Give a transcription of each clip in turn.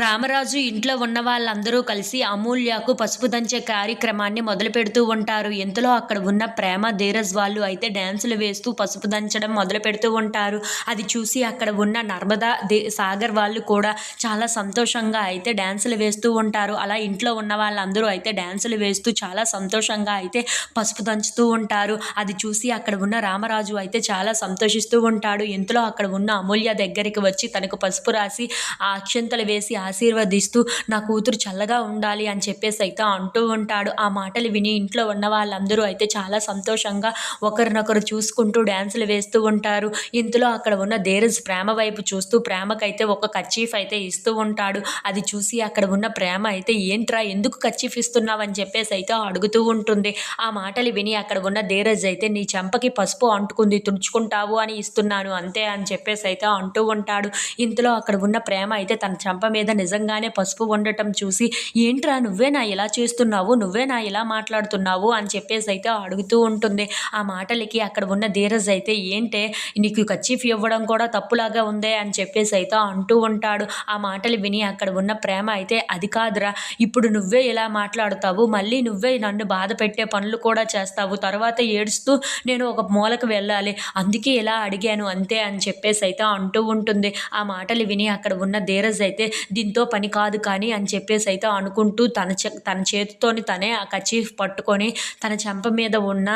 రామరాజు ఇంట్లో ఉన్న వాళ్ళందరూ కలిసి అమూల్యకు పసుపు దంచే కార్యక్రమాన్ని మొదలు పెడుతూ ఉంటారు. ఇంతలో అక్కడ ఉన్న ప్రేమ ధీరజ్ వాళ్ళు అయితే డ్యాన్సులు వేస్తూ పసుపు దంచడం మొదలు పెడుతూ ఉంటారు. అది చూసి అక్కడ ఉన్న నర్మదా దే సాగర్ వాళ్ళు కూడా చాలా సంతోషంగా అయితే డ్యాన్సులు వేస్తూ ఉంటారు. అలా ఇంట్లో ఉన్న వాళ్ళందరూ అయితే డ్యాన్సులు వేస్తూ చాలా సంతోషంగా అయితే పసుపు దంచుతూ ఉంటారు. అది చూసి అక్కడ ఉన్న రామరాజు అయితే చాలా సంతోషిస్తూ ఉంటాడు. ఇంతలో అక్కడ ఉన్న అమూల్య దగ్గరికి వచ్చి తనకు పసుపు రాసి ఆ అక్షంతలు వేసి ఆశీర్వదిస్తూ నా కూతురు చల్లగా ఉండాలి అని చెప్పేసి అయితే అంటూ ఉంటాడు. ఆ మాటలు విని ఇంట్లో ఉన్న వాళ్ళందరూ అయితే చాలా సంతోషంగా ఒకరినొకరు చూసుకుంటూ డ్యాన్సులు వేస్తూ ఉంటారు. ఇంతలో అక్కడ ఉన్న ధీరజ్ ప్రేమ వైపు చూస్తూ ప్రేమకైతే ఒక కచ్చీఫ్ అయితే ఇస్తూ ఉంటాడు. అది చూసి అక్కడ ఉన్న ప్రేమ అయితే ఏంట్రా ఎందుకు కచ్చీఫ్ ఇస్తున్నావు? అని చెప్పేసి అయితే అడుగుతూ ఉంటుంది. ఆ మాటలు విని అక్కడ ఉన్న ధీరజ్ అయితే నీ చెంపకి పసుపు అంటుకుంది తుడుచుకుంటావు అని ఇస్తున్నాను అంతే అని చెప్పేసి అయితే అంటూ ఉంటాడు. ఇంతలో అక్కడ ఉన్న ప్రేమ అయితే తన చెంప మీద నిజంగానే పసుపు ఉండటం చూసి ఏంట్రా నువ్వే నా ఇలా చేస్తున్నావు నువ్వే నా ఇలా మాట్లాడుతున్నావు? అని చెప్పేసి అయితే అడుగుతూ ఉంటుంది. ఆ మాటలకి అక్కడ ఉన్న ధీరజ్ అయితే ఏంటే నీకు కచ్చిఫ్ ఇవ్వడం కూడా తప్పులాగా ఉందే? అని చెప్పేసి అయితే అంటూ ఉంటాడు. ఆ మాటలు విని అక్కడ ఉన్న ప్రేమ అయితే అది కాదురా ఇప్పుడు నువ్వే ఇలా మాట్లాడుతావు మళ్ళీ నువ్వే నన్ను బాధ పెట్టే పనులు కూడా చేస్తావు తర్వాత ఏడుస్తూ నేను ఒక మూలకు వెళ్ళాలి అందుకే ఇలా అడిగాను అంతే? అని చెప్పేసి అయితే అంటూ ఉంటుంది. ఆ మాటలు విని అక్కడ ఉన్న ధీరజ్ అయితే దీంతో పని కాదు కానీ అని చెప్పేసి అయితే అనుకుంటూ తన తన చేతితోని తనే ఆ కచీఫ్ పట్టుకొని తన చెంప మీద ఉన్న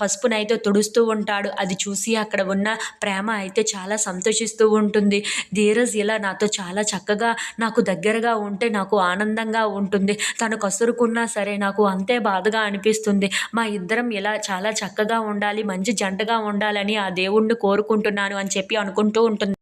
పసుపునైతే తుడుస్తూ ఉంటాడు. అది చూసి అక్కడ ఉన్న ప్రేమ అయితే చాలా సంతోషిస్తూ ఉంటుంది. ధీరజ్ ఇలా నాతో చాలా చక్కగా నాకు దగ్గరగా ఉంటే నాకు ఆనందంగా ఉంటుంది. తను కసురుకున్నా సరే నాకు అంతే బాధగా అనిపిస్తుంది. మా ఇద్దరం ఇలా చాలా చక్కగా ఉండాలి మంచి జంటగా ఉండాలని ఆ దేవుణ్ణి కోరుకుంటున్నాను అని చెప్పి అనుకుంటూ ఉంటుంది.